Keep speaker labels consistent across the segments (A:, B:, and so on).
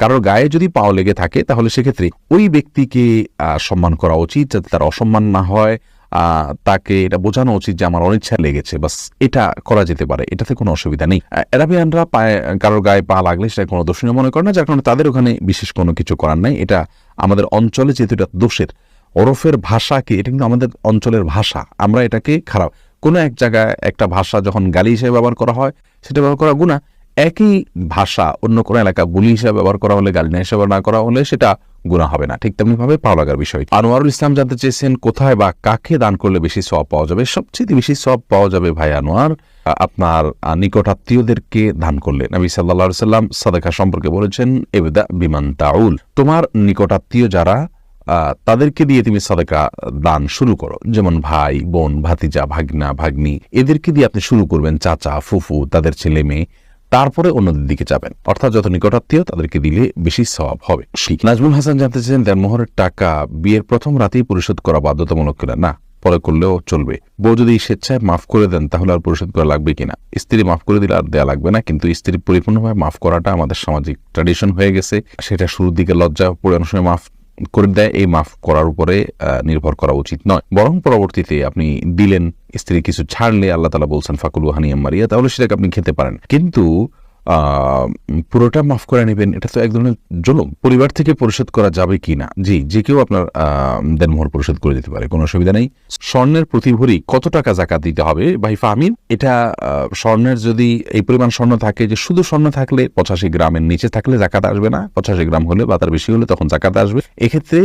A: কারোর গায়ে যদি পাও লেগে থাকে, তাহলে সেক্ষেত্রে ওই ব্যক্তিকে সম্মান করা উচিত যাতে তার অসম্মান না হয়। তাকে এটা বোঝানো উচিত যে আমার অনিচ্ছা লেগেছে, বাস এটা করা যেতে পারে, এটাতে কোনো অসুবিধা নেই। অ্যারাবিয়ানরা পায়ে, কারোর গায়ে পা লাগলে সেটা কোনো দোষণীয় মনে করে না, যার কারণে তাদের ওখানে বিশেষ কোনো কিছু করার নাই। এটা আমাদের অঞ্চলে যেহেতু এটা দোষের, ওরফের ভাষা কি এটা কিন্তু আমাদের অঞ্চলের ভাষা, আমরা এটাকে খারাপ, কোনো এক জায়গায় একটা ভাষা যখন গালি হিসেবে ব্যবহার করা হয়, সেটা ব্যবহার করা গুণা একই ভাষা অন্য কোনো এলাকা বুলি হিসেবে ব্যবহার করা হলে গালি না হিসেবে না করা হলে সেটা গুণা হবে না। ঠিক তেমনি ভাবে পাও লাগার বিষয়। আনোয়ারুল ইসলাম জানতে চেয়েছেন কোথায় বা কাকে দান করলে বেশি সব পাওয়া যাবে? সবচেয়ে বেশি সব পাওয়া যাবে ভাই আনোয়ার আপনার আ, নিকটাত্মীয়দেরকে দান করলে। নবী সাল্লাহ সাল্লাম সাদেখা সম্পর্কে বলেছেন এবেদা বিমান তাউল। তোমার নিকটাত্মীয় যারা তাদেরকে দিয়ে তুমি সাদেকা দান শুরু করো। যেমন ভাই বোন ভাতিজা ভাগনা ভাগ্নি এদেরকে দিয়ে আপনি শুরু করবেন চাচা ফুফু তাদের ছেলে মেয়ে তারপরে অন্যদের দিকে যাবেন। অর্থাৎ যত নিকটাত্মীয় তাদেরকে দিলে বেশি সওয়াব হবে। ঠিক। নাজমুল হাসান জানতে চান দেনমোহরের টাকা বিয়ের প্রথম রাতেই পরিশোধ করা বাধ্যতামূলক কিনা? না পরে করলেও চলবে। বউ যদি স্বেচ্ছায় মাফ করে দেন তাহলে আর পরিশোধ করা লাগবে কিনা? স্ত্রী মাফ করে দিলে আর দেওয়া লাগবে না কিন্তু স্ত্রী পরিপূর্ণভাবে মাফ করাটা আমাদের সামাজিক ট্র্যাডিশন হয়ে গেছে। সেটা শুরুর দিকে লজ্জা পড়ে অনেক সময় মাফ করে দেয়। এই মাফ করার উপরে নির্ভর করা উচিত নয়। বরং পরবর্তীতে আপনি দিলেন স্ত্রী কিছু ছাড়লে আল্লাহ তালা বলছেন, ফাকুলু হানিয়াম মারিয়া তাহলে সেটাকে আপনি খেতে পারেন। কিন্তু পুরোটা মাফ করে নেবেন, এটা তো এক ধরনের জুলুম। পরিবার থেকে পরিশোধ করা যাবে কি না? জি, যে কেউ আপনার দেনমোহর পরিশোধ করে দিতে পারে, কোনো অসুবিধা নেই। স্বর্ণের প্রতি ভরি কত টাকা জাকাত দিতে হবে? ভাই ফাহমিন এটা স্বর্ণের যদি এই পরিমাণ স্বর্ণ থাকে, যে শুধু স্বর্ণ থাকলে পঁচাশি গ্রামের নিচে থাকলে জাকাত আসবে না। পঁচাশি গ্রাম হলে বা তার বেশি হলে তখন জাকাত আসবে। এক্ষেত্রে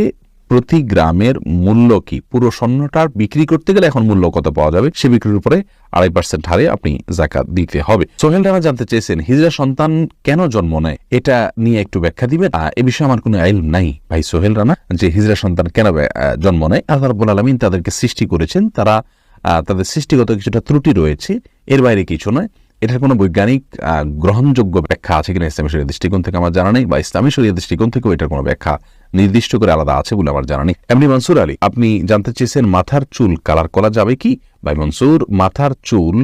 A: প্রতি গ্রামের মূল্য কি? পুরো স্বর্ণটার বিক্রি করতে গেলে এখন মূল্য কত পাওয়া যাবে? সে বিক্রির উপরে আড়াই পার্সেন্ট হারে আপনি জাকাত দিতে হবে। সোহেল রানা জানতে চেয়েছেন, হিজরা সন্তান কেন জন্ম নেয়? এটা নিয়ে একটু ব্যাখ্যা দিবে এ বিষয়ে আমার কোনো আইল নাই ভাই সোহেল রানা, যে হিজরা সন্তান কেন জন্ম নেয়। আল্লাহ রাব্বুল আলমিন তাদেরকে সৃষ্টি করেছেন, তারা তাদের সৃষ্টিগত কিছুটা ত্রুটি রয়েছে, এর বাইরে কিছু নয়। এটার কোনো বৈজ্ঞানিক গ্রহণযোগ্য ব্যাখ্যা আছে কিনা ইসলামী শরীয় দৃষ্টিকোণ থেকে আমার জানা নেই, বা ইসলামী শরীয় দৃষ্টিকোণ থেকেও এটার কোনো ব্যাখ্যা নির্দিষ্ট করে আলাদা আছে বলে আমার জানা নেই। এমনি মনসুর আলী, আপনি জানতে চেয়েছেন মাথার চুল কালার করা যাবে কি? ভাই মনসুর, মাথার চুল,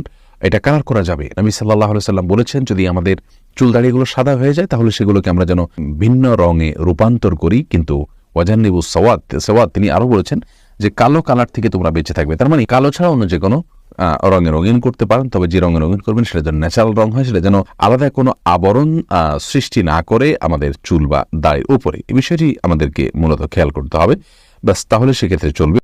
A: এটা কালার করা যাবে? নবী সাল্লাহ সাল্লাম বলেছেন, যদি আমাদের চুল দাড়িগুলো সাদা হয়ে যায়, তাহলে সেগুলোকে আমরা যেন ভিন্ন রঙে রূপান্তর করি, কিন্তু ওয়াজান্নিবু সওয়াদ সওয়াদ তিনি আরও বলেছেন যে কালো কালার থেকে তোমরা বেঁচে থাকবে। তার মানে কালো ছাড়া অন্য যে কোনো রঙে রঙিন করতে পারেন, তবে যে রঙে রঙিন করবেন সেটা যেন ন্যাচারাল রং হয়, সেটা যেন আলাদা কোনো আবরণ সৃষ্টি না করে আমাদের চুল বা দাড়ির উপরে। এই বিষয়টি আমাদেরকে মূলত খেয়াল করতে হবে। ব্যাস, তাহলে সেক্ষেত্রে চলবে